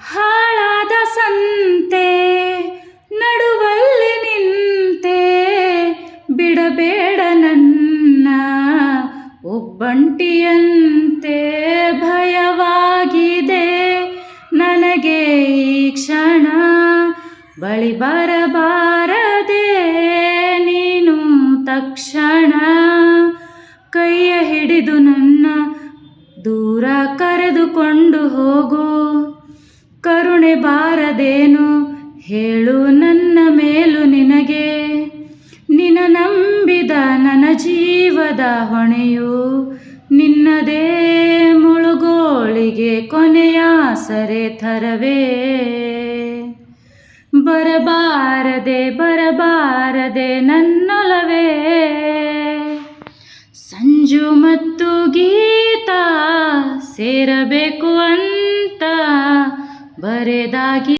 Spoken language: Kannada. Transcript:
ಹಾಳಾದ ಸಂತೆ, ನಡುವಲ್ಲಿ ನಿಂತೆ, ಬಿಡಬೇಡ ನನ್ನ ಒಬ್ಬಂಟಿಯಂತೆ. ಭಯವಾಗಿದೆ ನನಗೆ ಈ ಕ್ಷಣ, ಬಳಿ ಬರಬಾರದೆ ನೀನು ತಕ್ಷಣ. ಕೈಯ ಹಿಡಿದು ನನ್ನ ದೂರ ಕರೆದುಕೊಂಡು ಹೋಗು. ಕರುಣೆ ಬಾರದೇನು ಹೇಳು ನನ್ನ ಮೇಲು ನಿನಗೆ. ನಿನ ನಂಬಿದ ನನ್ನ ಜೀವದ ಹೊಣೆಯು ನಿನ್ನದೇ ಮುಳುಗೋಳಿಗೆ ಕೊನೆಯ ಸರೆ ಥರವೇ. ಬರಬಾರದೆ ಬರಬಾರದೆ ನನ್ನೊಲವೇ. ಸಂಜು ಮತ್ತು ಗೀತಾ ಸೇರಬೇಕು ಅಂತ ಬರೆದಾಗಿ